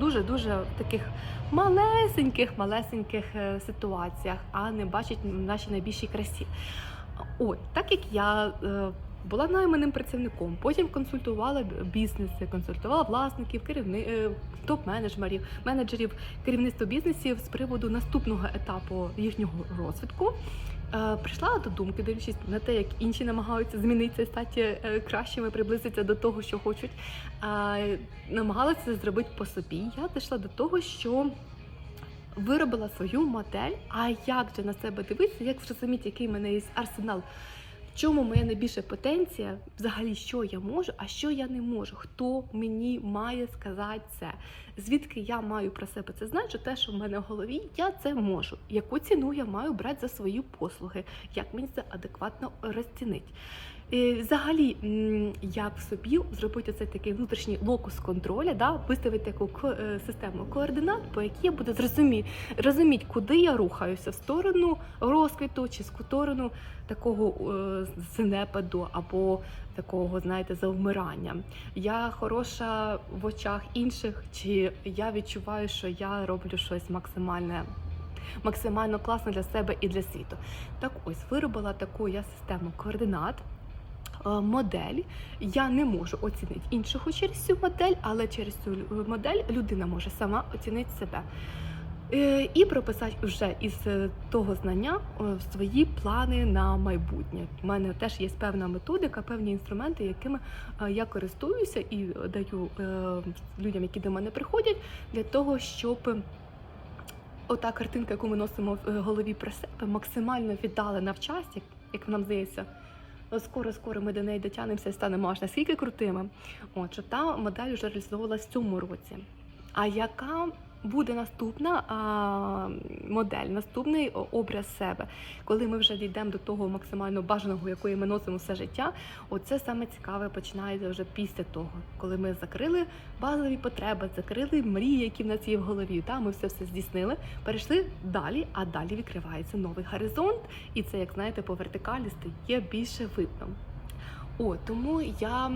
дуже дуже в таких малесеньких, малесеньких е, ситуаціях, а не бачать наші найбільшій красі. Ой, так як я е, була найманим працівником, потім консультувала бізнеси, консультувала власників, керівни, е, топ-менеджерів, менеджерів керівництва бізнесів з приводу наступного етапу їхнього розвитку. Е, Прийшла до думки, дивлячись на те, як інші намагаються змінитися, стати е, кращими, приблизитися до того, що хочуть. е, Намагалася це зробити по собі. Я дійшла до того, що виробила свою модель. А як же на себе дивитися, як зрозуміти, який в мене є арсенал? Чому моя найбільша потенція? Взагалі, що я можу, а що я не можу? Хто мені має сказати це? Звідки я маю про себе це знати? Що те, що в мене в голові, я це можу. Яку ціну я маю брати за свої послуги? Як мені це адекватно розцінити? Взагалі, як собі зробити цей такий внутрішній локус контролю, да, виставити таку е, систему координат, по якій я буду зрозуміти, розуміти, куди я рухаюся в сторону розквіту чи в сторону такого е, занепаду або такого, знаєте, завмирання. Я хороша в очах інших, чи я відчуваю, що я роблю щось максимальне. Максимально класно для себе і для світу. Так ось виробила таку я систему координат. Е, Модель я не можу оцінити іншого через цю модель, але через цю модель людина може сама оцінити себе. Е, І прописати вже із е, того знання свої плани на майбутнє. У мене теж є певна методика, певні інструменти, якими я користуюся і даю людям, які до мене приходять, для того, щоб ота картинка, яку ми носимо в голові про себе, максимально віддалена в часі, як, як нам здається. Скоро, скоро ми до неї дотягнемося і станемо аж наскільки крутими. От що та модель вже реалізовувалась в цьому році. А яка буде наступна а, модель, наступний образ себе, коли ми вже дійдемо до того максимально бажаного, якої ми носимо все життя? Оце саме цікаве починається вже після того, коли ми закрили базові потреби, закрили мрії, які в нас є в голові. Та ми все все здійснили, перейшли далі, а далі відкривається новий горизонт, і це, як знаєте, по вертикалі стає більше видно. О, тому я